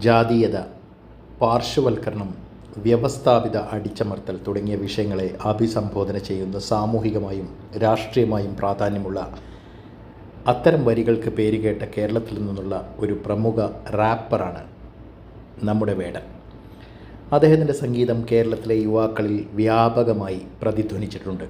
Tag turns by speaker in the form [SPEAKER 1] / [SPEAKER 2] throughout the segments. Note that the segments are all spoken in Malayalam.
[SPEAKER 1] ജാതീയത പാർശ്വവൽക്കരണം വ്യവസ്ഥാപിത അടിച്ചമർത്തൽ തുടങ്ങിയ വിഷയങ്ങളെ അഭിസംബോധന ചെയ്യുന്ന സാമൂഹികമായും രാഷ്ട്രീയമായും പ്രാധാന്യമുള്ള അത്തരം വരികൾക്ക് പേരുകേട്ട കേരളത്തിൽ നിന്നുള്ള ഒരു പ്രമുഖ റാപ്പറാണ് നമ്മുടെ വേടൻ. അദ്ദേഹത്തിന്റെ സംഗീതം കേരളത്തിലെ യുവാക്കളിൽ വ്യാപകമായി പ്രതിധ്വനിച്ചിട്ടുണ്ട്.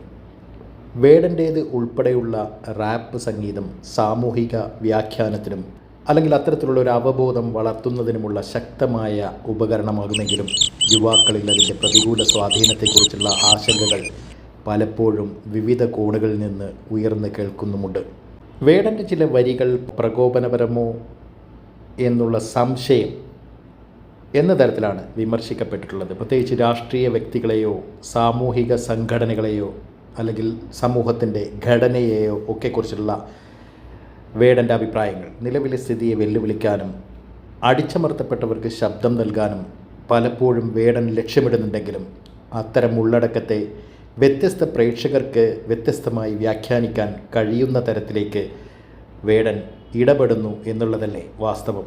[SPEAKER 1] വേടന്റേത് ഉൾപ്പെടെയുള്ള റാപ്പ് സംഗീതം സാമൂഹിക വ്യാഖ്യാനത്തിനും അല്ലെങ്കിൽ അത്തരത്തിലുള്ള ഒരു അവബോധം വളർത്തുന്നതിനുമുള്ള ശക്തമായ ഉപകരണമാകുമെങ്കിലും യുവാക്കളിൽ അതിന്റെ പ്രതികൂല സ്വാധീനത്തെക്കുറിച്ചുള്ള ആശങ്കകൾ പലപ്പോഴും വിവിധ കോണുകളിൽ നിന്ന് ഉയർന്നു കേൾക്കുന്നുമുണ്ട്. വേടന്റെ ചില വരികൾ പ്രകോപനപരമോ എന്നുള്ള സംശയം എന്ന തരത്തിലാണ് വിമർശിക്കപ്പെട്ടിട്ടുള്ളത്. പ്രത്യേകിച്ച് രാഷ്ട്രീയ വ്യക്തികളെയോ സാമൂഹിക സംഘടനകളെയോ അല്ലെങ്കിൽ സമൂഹത്തിന്റെ ഘടനയെയോ ഒക്കെ കുറിച്ചുള്ള വേടന്റെ അഭിപ്രായങ്ങൾ. നിലവിലെ സ്ഥിതിയെ വെല്ലുവിളിക്കാനും അടിച്ചമർത്തപ്പെട്ടവർക്ക് ശബ്ദം നൽകാനും പലപ്പോഴും വേടൻ ലക്ഷ്യമിടുന്നുണ്ടെങ്കിലും അത്തരം ഉള്ളടക്കത്തെ വ്യത്യസ്ത പ്രേക്ഷകർക്ക് വ്യത്യസ്തമായി വ്യാഖ്യാനിക്കാൻ കഴിയുന്ന തരത്തിലേക്ക് വേടൻ ഇടപെടുന്നു എന്നുള്ളതല്ലേ വാസ്തവം.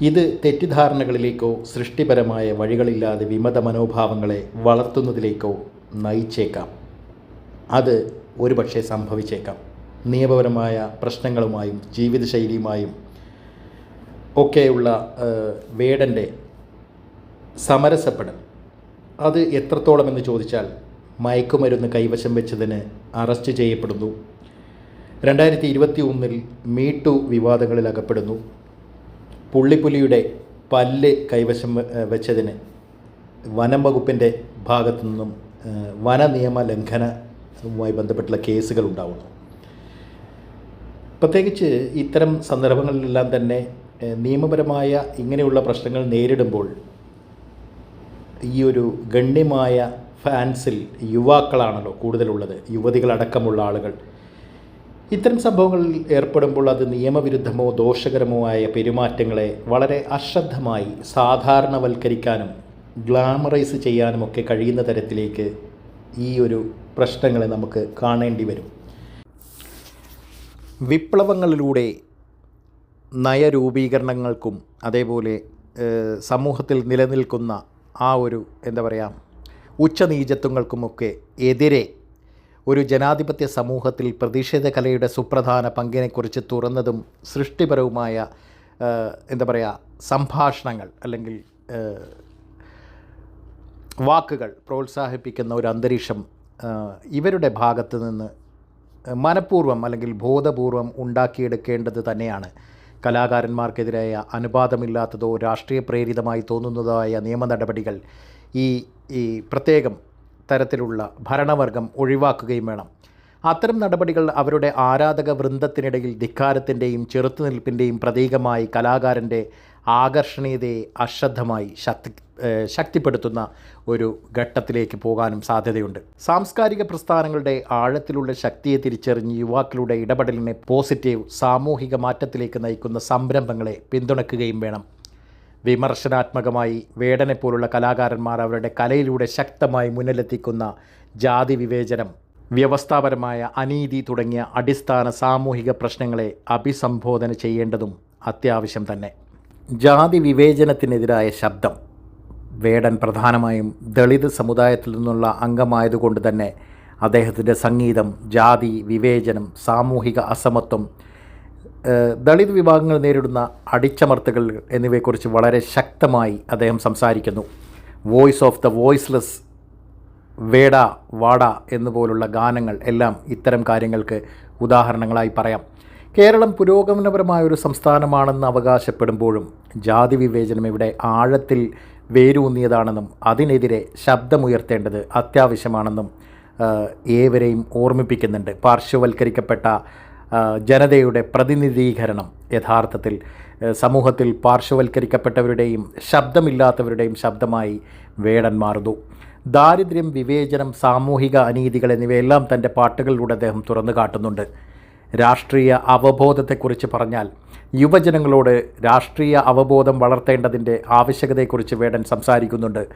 [SPEAKER 1] ഇത് തെറ്റിദ്ധാരണകളിലേക്കോ സൃഷ്ടിപരമായ വഴികളില്ലാതെ വിമത മനോഭാവങ്ങളെ വളർത്തുന്നതിലേക്കോ നയിച്ചേക്കാം. അത് ഒരുപക്ഷെ സംഭവിച്ചേക്കാം. നിയമപരമായ പ്രശ്നങ്ങളുമായും ജീവിതശൈലിയുമായും ഒക്കെയുള്ള വേടന്റെ സമരസപ്പെടൽ. അത് എത്രത്തോളം എന്ന് ചോദിച്ചാൽ മയക്കുമരുന്ന് കൈവശം വെച്ചതിന് അറസ്റ്റ് ചെയ്യപ്പെടുന്നു. രണ്ടായിരത്തി ഇരുപത്തി ഒന്നിൽ മീട്ടു വിവാദങ്ങളിൽ അകപ്പെടുന്നു. പുള്ളിപ്പുലിയുടെ പല്ല് കൈവശം വെച്ചതിന് വനം വകുപ്പിന്റെ ഭാഗത്തു നിന്നും വന നിയമ ലംഘനവുമായി ബന്ധപ്പെട്ടുള്ള കേസുകൾ ഉണ്ടാവുന്നു. പ്രത്യേകിച്ച് ഇത്തരം സന്ദർഭങ്ങളിലെല്ലാം തന്നെ നിയമപരമായ ഇങ്ങനെയുള്ള പ്രശ്നങ്ങൾ നേരിടുമ്പോൾ ഈ ഒരു ഗണ്യമായ ഫാൻസിൽ യുവാക്കളാണല്ലോ കൂടുതലുള്ളത് യുവതികളടക്കമുള്ള ആളുകൾ. ഇത്തരം സംഭവങ്ങളിൽ ഏർപ്പെടുമ്പോൾ അത് നിയമവിരുദ്ധമോ ദോഷകരമോ ആയ പെരുമാറ്റങ്ങളെ വളരെ അശ്രദ്ധമായി സാധാരണവൽക്കരിക്കാനും ഗ്ലാമറൈസ് ചെയ്യാനുമൊക്കെ കഴിയുന്ന തരത്തിലേക്ക് ഈ ഒരു പ്രശ്നങ്ങളെ നമുക്ക് കാണേണ്ടി വരും. വിപ്ലവങ്ങളിലൂടെ നയരൂപീകരണങ്ങൾക്കും അതേപോലെ സമൂഹത്തിൽ നിലനിൽക്കുന്ന ആ ഒരു എന്താ പറയുക ഉച്ചനീചത്വങ്ങൾക്കുമൊക്കെ എതിരെ ഒരു ജനാധിപത്യ സമൂഹത്തിൽ പ്രതിഷേധ കലയുടെ സുപ്രധാന പങ്കിനെക്കുറിച്ച് തുറന്നതും സൃഷ്ടിപരവുമായ എന്താ പറയുക സംഭാഷണങ്ങൾ അല്ലെങ്കിൽ വാക്കുകൾ പ്രോത്സാഹിപ്പിക്കുന്ന ഒരു അന്തരീക്ഷം ഇവരുടെ ഭാഗത്ത് നിന്ന് മനഃപൂർവം അല്ലെങ്കിൽ ബോധപൂർവം ഉണ്ടാക്കിയെടുക്കേണ്ടത് തന്നെയാണ്. കലാകാരന്മാർക്കെതിരായ അനുപാതമില്ലാത്തതോ രാഷ്ട്രീയ പ്രേരിതമായി തോന്നുന്നതായ നിയമ നടപടികൾ ഈ ഈ പ്രത്യേകം തരത്തിലുള്ള ഭരണവർഗം ഒഴിവാക്കുകയും വേണം. അത്തരം നടപടികൾ അവരുടെ ആരാധക വൃന്ദത്തിനിടയിൽ ധിക്കാരത്തിന്റെയും ചെറുത്തുനിൽപ്പിന്റെയും പ്രതീകമായി കലാകാരന്റെ ആകർഷണീയതയെ അശ്രദ്ധമായി ശക്തി ശക്തിപ്പെടുത്തുന്ന ഒരു ഘട്ടത്തിലേക്ക് പോകാനും സാധ്യതയുണ്ട്. സാംസ്കാരിക പ്രസ്ഥാനങ്ങളുടെ ആഴത്തിലുള്ള ശക്തിയെ തിരിച്ചറിഞ്ഞ് യുവാക്കളുടെ ഇടപെടലിനെ പോസിറ്റീവ് സാമൂഹിക മാറ്റത്തിലേക്ക് നയിക്കുന്ന സംരംഭങ്ങളെ പിന്തുണയ്ക്കുകയും വേണം. വിമർശനാത്മകമായി വേടനെപ്പോലുള്ള കലാകാരന്മാർ അവരുടെ കലയിലൂടെ ശക്തമായി മുന്നിലെത്തിക്കുന്ന ജാതി വിവേചനം വ്യവസ്ഥാപരമായ അനീതി തുടങ്ങിയ അടിസ്ഥാന സാമൂഹിക പ്രശ്നങ്ങളെ അഭിസംബോധന ചെയ്യേണ്ടതും അത്യാവശ്യം തന്നെ. ജാതി വിവേചനത്തിനെതിരായ ശബ്ദം വേടൻ പ്രധാനമായും ദളിത് സമുദായത്തിൽ നിന്നുള്ള അംഗമായതുകൊണ്ട് തന്നെ അദ്ദേഹത്തിന്റെ സംഗീതം ജാതി വിവേചനം സാമൂഹിക അസമത്വം ദളിത് വിഭാഗങ്ങൾ നേരിടുന്ന അടിച്ചമർത്തുകൾ എന്നിവയെക്കുറിച്ച് വളരെ ശക്തമായി അദ്ദേഹം സംസാരിക്കുന്നു. വോയിസ് ഓഫ് ദ വോയിസ്ലെസ് വേട വാട എന്നുപോലുള്ള ഗാനങ്ങൾ എല്ലാം ഇത്തരം കാര്യങ്ങൾക്ക് ഉദാഹരണങ്ങളായി പറയാം. കേരളം പുരോഗമനപരമായ ഒരു സംസ്ഥാനമാണെന്ന് അവകാശപ്പെടുമ്പോഴും ജാതി വിവേചനം ഇവിടെ ആഴത്തിൽ വേരൂന്നിയതാണെന്നും അതിനെതിരെ ശബ്ദമുയർത്തേണ്ടത് അത്യാവശ്യമാണെന്നും ഏവരെയും ഓർമ്മിപ്പിക്കുന്നുണ്ട്. പാർശ്വവൽക്കരിക്കപ്പെട്ട ജനതയുടെ പ്രതിനിധീകരണം യഥാർത്ഥത്തിൽ സമൂഹത്തിൽ പാർശ്വവൽക്കരിക്കപ്പെട്ടവരുടെയും ശബ്ദമില്ലാത്തവരുടെയും ശബ്ദമായി വേടൻ മാറുന്നു. ദാരിദ്ര്യം വിവേചനം സാമൂഹിക അനീതികൾ എന്നിവയെല്ലാം തന്റെ പാട്ടുകളിലൂടെ അദ്ദേഹം തുറന്നു കാട്ടുന്നുണ്ട്. രാഷ്ട്രീയ അവബോധത്തെക്കുറിച്ച് പറഞ്ഞാൽ യുവജനങ്ങളോട് രാഷ്ട്രീയ അവബോധം വളർത്തേണ്ടതിന്റെ ആവശ്യകതയെക്കുറിച്ച് വേടൻ സംസാരിക്കുന്നുണ്ട്.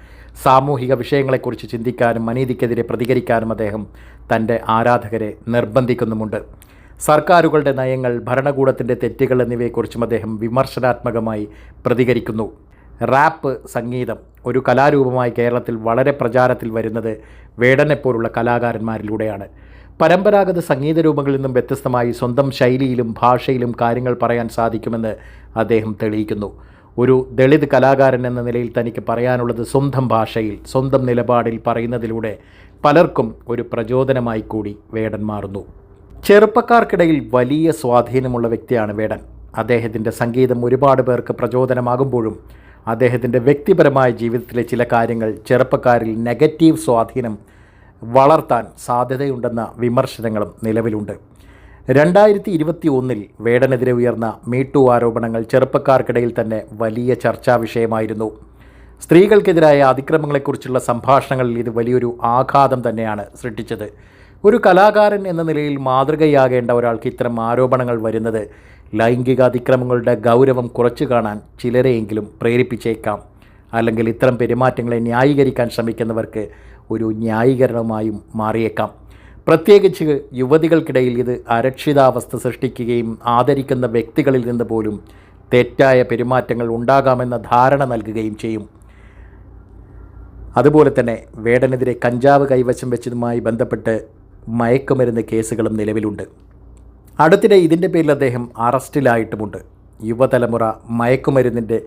[SPEAKER 1] സാമൂഹിക വിഷയങ്ങളെക്കുറിച്ച് ചിന്തിക്കാനും അനീതിക്കെതിരെ പ്രതികരിക്കാനും അദ്ദേഹം തന്റെ ആരാധകരെ നിർബന്ധിക്കുന്നുമുണ്ട്. സർക്കാരുകളുടെ നയങ്ങൾ ഭരണകൂടത്തിന്റെ തെറ്റുകൾ എന്നിവയെക്കുറിച്ചും അദ്ദേഹം വിമർശനാത്മകമായി പ്രതികരിക്കുന്നു. റാപ്പ് സംഗീതം ഒരു കലാരൂപമായി കേരളത്തിൽ വളരെ പ്രചാരത്തിൽ വരുന്നത് വേടനെപ്പോലുള്ള കലാകാരന്മാരിലൂടെയാണ്. പരമ്പരാഗത സംഗീത രൂപങ്ങളിൽ നിന്നും വ്യത്യസ്തമായി സ്വന്തം ശൈലിയിലും ഭാഷയിലും കാര്യങ്ങൾ പറയാൻ സാധിക്കുമെന്ന് അദ്ദേഹം തെളിയിക്കുന്നു. ഒരു ദളിത് കലാകാരൻ എന്ന നിലയിൽ തനിക്ക് പറയാനുള്ളത് സ്വന്തം ഭാഷയിൽ സ്വന്തം നിലപാടിൽ പറയുന്നതിലൂടെ പലർക്കും ഒരു പ്രചോദനമായി കൂടി വേടൻ മാറുന്നു. ചെറുപ്പക്കാർക്കിടയിൽ വലിയ സ്വാധീനമുള്ള വ്യക്തിയാണ് വേടൻ. അദ്ദേഹത്തിന്റെ സംഗീതം ഒരുപാട് പേർക്ക് പ്രചോദനമാകുമ്പോഴും അദ്ദേഹത്തിന്റെ വ്യക്തിപരമായ ജീവിതത്തിലെ ചില കാര്യങ്ങൾ ചെറുപ്പക്കാരിൽ നെഗറ്റീവ് സ്വാധീനം വളർത്താൻ സാധ്യതയുണ്ടെന്ന വിമർശനങ്ങളും നിലവിലുണ്ട്. രണ്ടായിരത്തി ഇരുപത്തി ഒന്നിൽ വേടനെതിരെ ഉയർന്ന മീട്ടു ആരോപണങ്ങൾ ചെറുപ്പക്കാർക്കിടയിൽ തന്നെ വലിയ ചർച്ചാ വിഷയമായിരുന്നു. സ്ത്രീകൾക്കെതിരായ അതിക്രമങ്ങളെക്കുറിച്ചുള്ള സംഭാഷണങ്ങളിൽ ഇത് വലിയൊരു ആഘാതം തന്നെയാണ് സൃഷ്ടിച്ചത്. ഒരു കലാകാരൻ എന്ന നിലയിൽ മാതൃകയാകേണ്ട ഒരാൾക്ക് ഇത്തരം ആരോപണങ്ങൾ വരുന്നത് ലൈംഗിക അതിക്രമങ്ങളുടെ ഗൗരവം കുറച്ചു കാണാൻ ചിലരെയെങ്കിലും പ്രേരിപ്പിച്ചേക്കാം. അല്ലെങ്കിൽ ഇത്തരം പെരുമാറ്റങ്ങളെ ന്യായീകരിക്കാൻ ശ്രമിക്കുന്നവർക്ക് ഒരു ന്യായീകരണമായും മാറിയേക്കാം. പ്രത്യേകിച്ച് യുവതികൾക്കിടയിൽ ഇത് അരക്ഷിതാവസ്ഥ സൃഷ്ടിക്കുകയും ആദരിക്കുന്ന വ്യക്തികളിൽ നിന്ന് പോലും തെറ്റായ പെരുമാറ്റങ്ങൾ ഉണ്ടാകാമെന്ന ധാരണ നൽകുകയും ചെയ്യും. അതുപോലെ തന്നെ വേടനെതിരെ കഞ്ചാവ് കൈവശം വെച്ചതുമായി ബന്ധപ്പെട്ട് മയക്കുമരുന്ന് കേസുകളും നിലവിലുണ്ട്. അടുത്തിടെ ഇതിന്റെ പേരിൽ അദ്ദേഹം അറസ്റ്റിലായിട്ടുമുണ്ട്. യുവതലമുറ മയക്കുമരുന്നിന്റെ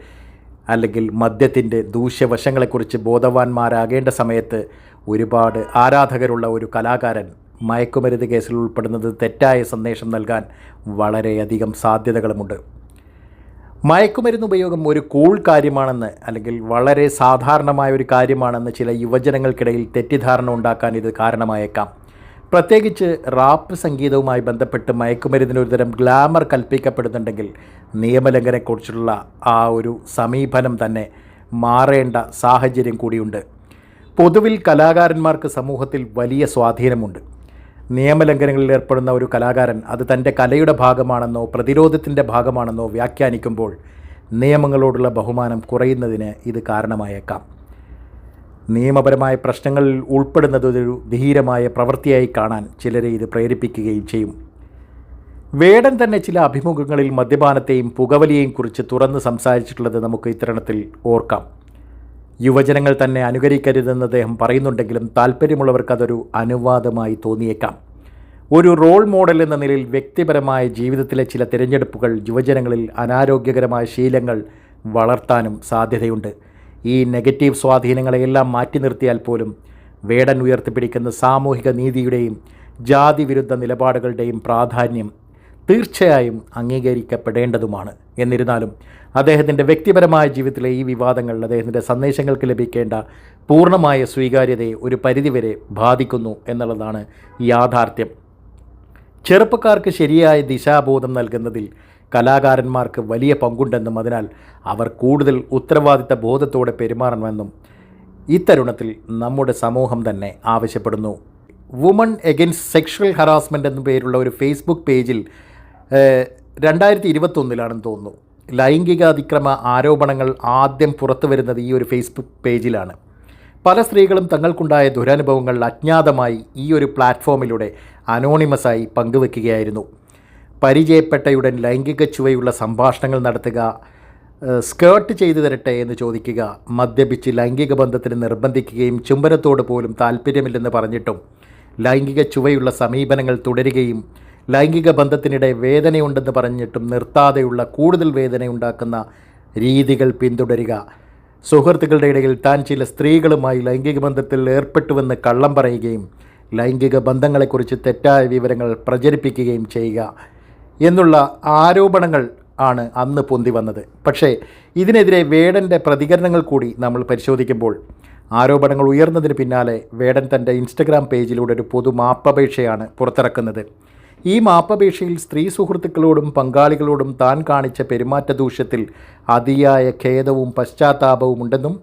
[SPEAKER 1] അല്ലെങ്കിൽ മദ്യത്തിന്റെ ദൂഷ്യവശങ്ങളെക്കുറിച്ച് ബോധവാന്മാരാകേണ്ട സമയത്ത് ഒരുപാട് ആരാധകരുള്ള ഒരു കലാകാരൻ മയക്കുമരുന്ന് കേസിൽ ഉൾപ്പെടുന്നത് തെറ്റായ സന്ദേശം നൽകാൻ വളരെയധികം സാധ്യതകളുമുണ്ട്. മയക്കുമരുന്ന് ഉപയോഗം ഒരു കൂൾ കാര്യമാണെന്ന് അല്ലെങ്കിൽ വളരെ സാധാരണമായ ഒരു കാര്യമാണെന്ന് ചില യുവജനങ്ങൾക്കിടയിൽ തെറ്റിദ്ധാരണ ഉണ്ടാക്കാൻ ഇത് കാരണമായേക്കാം. പ്രത്യേകിച്ച് റാപ്പ് സംഗീതവുമായി ബന്ധപ്പെട്ട് മയക്കുമരുന്നിന് ഒരുതരം ഗ്ലാമർ കൽപ്പിക്കപ്പെടുന്നുണ്ടെങ്കിൽ നിയമലംഘനത്തെക്കുറിച്ചുള്ള ആ ഒരു സമീപനം തന്നെ മാറേണ്ട സാഹചര്യം കൂടിയുണ്ട്. പൊതുവിൽ കലാകാരന്മാർക്ക് സമൂഹത്തിൽ വലിയ സ്വാധീനമുണ്ട്. നിയമലംഘനങ്ങളിൽ ഏർപ്പെടുന്ന ഒരു കലാകാരൻ അത് തന്റെ കലയുടെ ഭാഗമാണെന്നോ പ്രതിരോധത്തിന്റെ ഭാഗമാണെന്നോ വ്യാഖ്യാനിക്കുമ്പോൾ നിയമങ്ങളോടുള്ള ബഹുമാനം കുറയുന്നതിന് ഇത് കാരണമായേക്കാം. നിയമപരമായ പ്രശ്നങ്ങളിൽ ഉൾപ്പെടുന്നത് ഒരു ധീരമായ പ്രവൃത്തിയായി കാണാൻ ചിലരെ ഇത് പ്രേരിപ്പിക്കുകയും ചെയ്യും. വേടൻ തന്നെ ചില അഭിമുഖങ്ങളിൽ മദ്യപാനത്തെയും പുകവലിയെയും കുറിച്ച് തുറന്ന് സംസാരിച്ചിട്ടുള്ളത് നമുക്ക് ഇത്തരണത്തിൽ ഓർക്കാം. യുവജനങ്ങൾ തന്നെ അനുകരിക്കരുതെന്ന് അദ്ദേഹം പറയുന്നുണ്ടെങ്കിലും താല്പര്യമുള്ളവർക്ക് അതൊരു അനുവാദമായി തോന്നിയേക്കാം. ഒരു റോൾ മോഡൽ എന്ന നിലയിൽ വ്യക്തിപരമായ ജീവിതത്തിലെ ചില തിരഞ്ഞെടുപ്പുകൾ യുവജനങ്ങളിൽ അനാരോഗ്യകരമായ ശീലങ്ങൾ വളർത്താനും സാധ്യതയുണ്ട്. ഈ നെഗറ്റീവ് സ്വാധീനങ്ങളെയെല്ലാം മാറ്റി നിർത്തിയാൽ പോലും വേടൻ ഉയർത്തിപ്പിടിക്കുന്ന സാമൂഹിക നീതിയുടെയും ജാതി വിരുദ്ധ നിലപാടുകളുടെയും പ്രാധാന്യം തീർച്ചയായും അംഗീകരിക്കപ്പെടേണ്ടതുമാണ്. എന്നിരുന്നാലും അദ്ദേഹത്തിന്റെ വ്യക്തിപരമായ ജീവിതത്തിലെ ഈ വിവാദങ്ങൾ അദ്ദേഹത്തിന്റെ സന്ദേശങ്ങൾക്ക് ലഭിക്കേണ്ട പൂർണമായ സ്വീകാര്യതയെ ഒരു പരിധിവരെ ബാധിക്കുന്നു എന്നുള്ളതാണ് യാഥാർത്ഥ്യം. ചെറുപ്പക്കാർക്ക് ശരിയായ ദിശാബോധം നൽകുന്നതിൽ കലാകാരന്മാർക്ക് വലിയ പങ്കുണ്ടെന്നും അതിനാൽ അവർ കൂടുതൽ ഉത്തരവാദിത്ത ബോധത്തോടെ പെരുമാറണമെന്നും ഇത്തരുണത്തിൽ നമ്മുടെ സമൂഹം തന്നെ ആവശ്യപ്പെടുന്നു. വുമൺ എഗൻസ്റ്റ് സെക്ഷൽ ഹറാസ്മെന്റ് എന്നു പേരുള്ള ഒരു ഫേസ്ബുക്ക് പേജിൽ രണ്ടായിരത്തി ഇരുപത്തൊന്നിലാണെന്ന് തോന്നുന്നു. ലൈംഗിക അതിക്രമ ആരോപണങ്ങൾ ആദ്യം പുറത്തു വരുന്നത് ഈ ഒരു ഫേസ്ബുക്ക് പേജിലാണ്. പല സ്ത്രീകളും തങ്ങൾക്കുണ്ടായ ദുരനുഭവങ്ങൾ അജ്ഞാതമായി ഈ ഒരു പ്ലാറ്റ്ഫോമിലൂടെ അനോണിമസായി പങ്കുവെക്കുകയായിരുന്നു. പരിചയപ്പെട്ടയുടൻ ലൈംഗിക ചുവയുള്ള സംഭാഷണങ്ങൾ നടത്തുക സ്കേർട്ട് ചെയ്തു തരട്ടെ എന്ന് ചോദിക്കുക മദ്യപിച്ച് ലൈംഗിക ബന്ധത്തിന് നിർബന്ധിക്കുകയും ചുംബനത്തോട് പോലും താല്പര്യമില്ലെന്ന് പറഞ്ഞിട്ടും ലൈംഗിക ചുവയുള്ള സമീപനങ്ങൾ തുടരുകയും ലൈംഗിക ബന്ധത്തിനിടെ വേദനയുണ്ടെന്ന് പറഞ്ഞിട്ടും നിർത്താതെയുള്ള കൂടുതൽ വേദനയുണ്ടാക്കുന്ന രീതികൾ പിന്തുടരുക. സുഹൃത്തുക്കളുടെ ഇടയിൽ താൻ ചില സ്ത്രീകളുമായി ലൈംഗിക ബന്ധത്തിൽ ഏർപ്പെട്ടുവെന്ന് കള്ളം പറയുകയും ലൈംഗിക ബന്ധങ്ങളെക്കുറിച്ച് തെറ്റായ വിവരങ്ങൾ പ്രചരിപ്പിക്കുകയും ചെയ്യുക. എന്നുള്ള ആരോപണങ്ങൾ ആണ് അന്ന് പൊന്തി വന്നത്. പക്ഷേ ഇതിനെതിരെ വേടന്റെ പ്രതികരണങ്ങൾ കൂടി നമ്മൾ പരിശോധിക്കുമ്പോൾ ആരോപണങ്ങൾ ഉയർന്നതിന് പിന്നാലെ വേടൻ തന്റെ ഇൻസ്റ്റഗ്രാം പേജിലൂടെ ഒരു പൊതു മാപ്പപേക്ഷയാണ് പുറത്തിറക്കുന്നത്. ഈ മാപ്പപേക്ഷയിൽ സ്ത്രീ സുഹൃത്തുക്കളോടും പങ്കാളികളോടും താൻ കാണിച്ച പെരുമാറ്റ ദൂഷ്യത്തിൽ അതിയായ ഖേദവും പശ്ചാത്താപവും ഉണ്ടെന്നും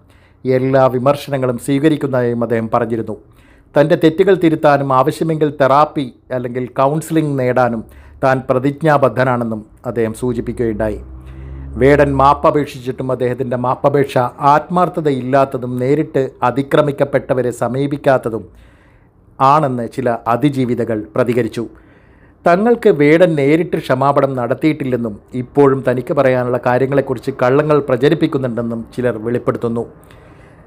[SPEAKER 1] എല്ലാ വിമർശനങ്ങളും സ്വീകരിക്കുന്നതായും അദ്ദേഹം പറഞ്ഞിരുന്നു. തന്റെ തെറ്റുകൾ തിരുത്താനും ആവശ്യമെങ്കിൽ തെറാപ്പി അല്ലെങ്കിൽ കൗൺസിലിംഗ് നേടാനും താൻ പ്രതിജ്ഞാബദ്ധനാണെന്നും അദ്ദേഹം സൂചിപ്പിക്കുകയുണ്ടായി. വേടൻ മാപ്പപേക്ഷിച്ചിട്ടും അദ്ദേഹത്തിന്റെ മാപ്പപേക്ഷ ആത്മാർത്ഥതയില്ലാത്തതും നേരിട്ട് അതിക്രമിക്കപ്പെട്ടവരെ സമീപിക്കാത്തതും ആണെന്ന് ചില അതിജീവിതകൾ പ്രതികരിച്ചു. തങ്ങൾക്ക് വേടൻ നേരിട്ട് ക്ഷമാപണം നടത്തിയിട്ടില്ലെന്നും ഇപ്പോഴും തനിക്ക് പറയാനുള്ള കാര്യങ്ങളെക്കുറിച്ച് കള്ളങ്ങൾ പ്രചരിപ്പിക്കുന്നുണ്ടെന്നും ചിലർ വെളിപ്പെടുത്തുന്നു.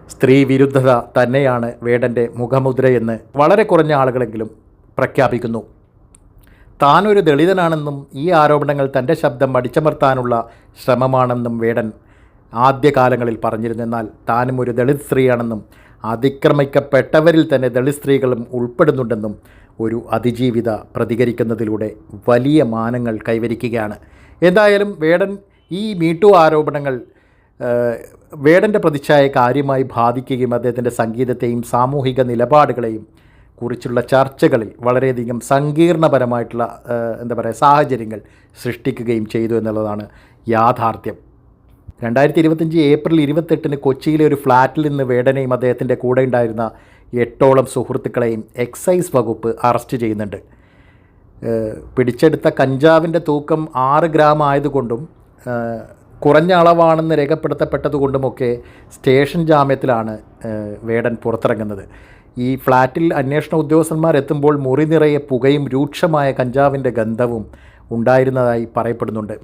[SPEAKER 1] സ്ത്രീ വിരുദ്ധത തന്നെയാണ് വേടന്റെ മുഖമുദ്രയെന്ന് വളരെ കുറഞ്ഞ ആളുകളെങ്കിലും പ്രഖ്യാപിക്കുന്നു. താനൊരു ദളിതനാണെന്നും ഈ ആരോപണങ്ങൾ തന്റെ ശബ്ദം അടിച്ചമർത്താനുള്ള ശ്രമമാണെന്നും വേടൻ ആദ്യകാലങ്ങളിൽ പറഞ്ഞിരുന്നെന്നാൽ താനും ഒരു ദളിത് സ്ത്രീയാണെന്നും അതിക്രമിക്കപ്പെട്ടവരിൽ തന്നെ ദളിത് സ്ത്രീകളും ഉൾപ്പെടുന്നുണ്ടെന്നും ഒരു അതിജീവിത പ്രതികരിക്കുന്നതിലൂടെ വലിയ മാനങ്ങൾ കൈവരിക്കുകയാണ്. എന്തായാലും വേടൻ ഈ മീട്ടു ആരോപണങ്ങൾ വേടന്റെ പ്രതിച്ഛായ കാര്യമായി ബാധിക്കുകയും അദ്ദേഹത്തിന്റെ സംഗീതത്തെയും സാമൂഹിക നിലപാടുകളെയും കുറിച്ചുള്ള ചർച്ചകളിൽ വളരെയധികം സങ്കീർണപരമായിട്ടുള്ള എന്താ പറയുക സാഹചര്യങ്ങൾ സൃഷ്ടിക്കുകയും ചെയ്തു എന്നുള്ളതാണ് യാഥാർത്ഥ്യം. രണ്ടായിരത്തി ഇരുപത്തഞ്ച് ഏപ്രിൽ ഇരുപത്തെട്ടിന് കൊച്ചിയിലെ ഒരു ഫ്ലാറ്റിൽ നിന്ന് വേടനയും അദ്ദേഹത്തിന്റെ കൂടെ ഉണ്ടായിരുന്ന എട്ടോളം സുഹൃത്തുക്കളെയും എക്സൈസ് വകുപ്പ് അറസ്റ്റ് ചെയ്യുന്നുണ്ട്. പിടിച്ചെടുത്ത കഞ്ചാവിന്റെ തൂക്കം ആറ് ഗ്രാം ആയതുകൊണ്ടും കുറഞ്ഞ അളവാണെന്ന് രേഖപ്പെടുത്തപ്പെട്ടതുകൊണ്ടുമൊക്കെ സ്റ്റേഷൻ ജാമ്യത്തിലാണ് വേടൻ പുറത്തിറങ്ങുന്നത്. ഈ ഫ്ലാറ്റിൽ അന്വേഷണ ഉദ്യോഗസ്ഥന്മാർ എത്തുമ്പോൾ മുറി നിറയെ പുകയും രൂക്ഷമായ കഞ്ചാവിന്റെ ഗന്ധവും ഉണ്ടായിരുന്നതായി പറയപ്പെടുന്നുണ്ട്.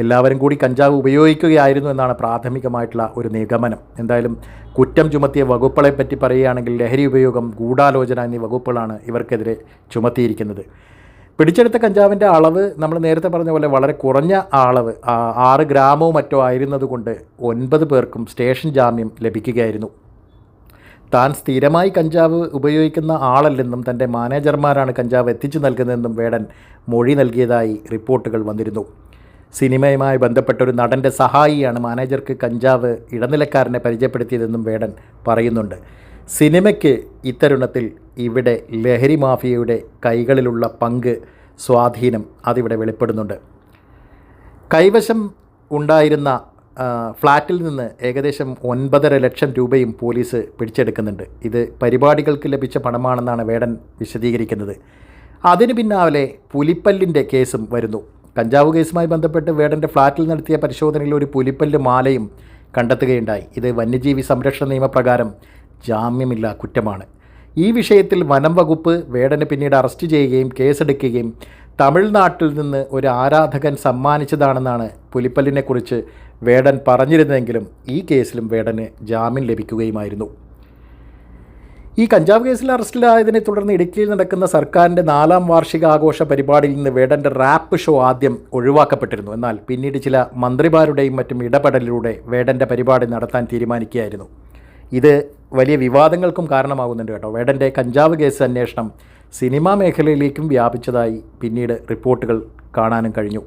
[SPEAKER 1] എല്ലാവരും കൂടി കഞ്ചാവ് ഉപയോഗിക്കുകയായിരുന്നു എന്നാണ് പ്രാഥമികമായിട്ടുള്ള ഒരു നിഗമനം. എന്തായാലും കുറ്റം ചുമത്തിയ വകുപ്പുകളെ പറ്റി പറയുകയാണെങ്കിൽ ലഹരി ഉപയോഗം ഗൂഢാലോചന എന്നീ വകുപ്പുകളാണ് ഇവർക്കെതിരെ ചുമത്തിയിരിക്കുന്നത്. പിടിച്ചെടുത്ത കഞ്ചാവിന്റെ അളവ് നമ്മൾ നേരത്തെ പറഞ്ഞ പോലെ വളരെ കുറഞ്ഞ അളവ് ആറ് ഗ്രാമോ മറ്റോ ആയിരുന്നതുകൊണ്ട് ഒൻപത് പേർക്കും സ്റ്റേഷൻ ജാമ്യം ലഭിക്കുകയായിരുന്നു. താൻ സ്ഥിരമായി കഞ്ചാവ് ഉപയോഗിക്കുന്ന ആളല്ലെന്നും തന്റെ മാനേജർമാരാണ് കഞ്ചാവ് എത്തിച്ചു നൽകുന്നതെന്നും വേടൻ മൊഴി നൽകിയതായി റിപ്പോർട്ടുകൾ വന്നിരുന്നു. സിനിമയുമായി ബന്ധപ്പെട്ട ഒരു നടന്റെ സഹായിയാണ് മാനേജർക്ക് കഞ്ചാവ് ഇടനിലക്കാരനെ പരിചയപ്പെടുത്തിയതെന്നും വേടൻ പറയുന്നുണ്ട്. സിനിമയ്ക്ക് ഇത്തരുണത്തിൽ ഇവിടെ ലഹരി മാഫിയയുടെ കൈകളിലുള്ള പങ്ക് സ്വാധീനം അതിവിടെ വെളിപ്പെടുന്നുണ്ട്. കൈവശം ഉണ്ടായിരുന്ന ഫ്ലാറ്റിൽ നിന്ന് ഏകദേശം ഒൻപതര ലക്ഷം രൂപയും പോലീസ് പിടിച്ചെടുക്കുന്നുണ്ട്. ഇത് പരിപാടികൾക്ക് ലഭിച്ച പണമാണെന്നാണ് വേടൻ വിശദീകരിക്കുന്നത്. അതിന് പിന്നാലെ പുലിപ്പല്ലിന്റെ കേസും വരുന്നു. കഞ്ചാവ് കേസുമായി ബന്ധപ്പെട്ട് വേടന്റെ ഫ്ലാറ്റിൽ നടത്തിയ പരിശോധനയിൽ ഒരു പുലിപ്പല്ല് മാലയും കണ്ടെത്തുകയുണ്ടായി. ഇത് വന്യജീവി സംരക്ഷണ നിയമപ്രകാരം ജാമ്യമില്ല കുറ്റമാണ്. ഈ വിഷയത്തിൽ വനം വകുപ്പ് വേടനെ പിന്നീട് അറസ്റ്റ് ചെയ്യുകയും കേസെടുക്കുകയും തമിഴ്നാട്ടിൽ നിന്ന് ഒരു ആരാധകൻ സമ്മാനിച്ചതാണെന്നാണ് പുലിപ്പല്ലിനെക്കുറിച്ച് വേടൻ പറഞ്ഞിരുന്നെങ്കിലും ഈ കേസിലും വേടന് ജാമ്യം ലഭിക്കുകയുമായിരുന്നു. ഈ കഞ്ചാവ് കേസിൽ അറസ്റ്റിലായതിനെ തുടർന്ന് ഇടുക്കിയിൽ നടക്കുന്ന സർക്കാരിന്റെ നാലാം വാർഷിക ആഘോഷ പരിപാടിയിൽ നിന്ന് വേടന്റെ റാപ്പ് ഷോ ആദ്യം ഒഴിവാക്കപ്പെട്ടിരുന്നു. എന്നാൽ പിന്നീട് ചില മന്ത്രിമാരുടെയും മറ്റും ഇടപെടലിലൂടെ വേടന്റെ പരിപാടി നടത്താൻ തീരുമാനിക്കുകയായിരുന്നു. ഇത് വലിയ വിവാദങ്ങൾക്കും കാരണമാകുന്നുണ്ട് കേട്ടോ. വേടന്റെ കഞ്ചാവ് കേസ് അന്വേഷണം സിനിമാ മേഖലയിലേക്കും വ്യാപിച്ചതായി പിന്നീട് റിപ്പോർട്ടുകൾ കാണാനും കഴിഞ്ഞു.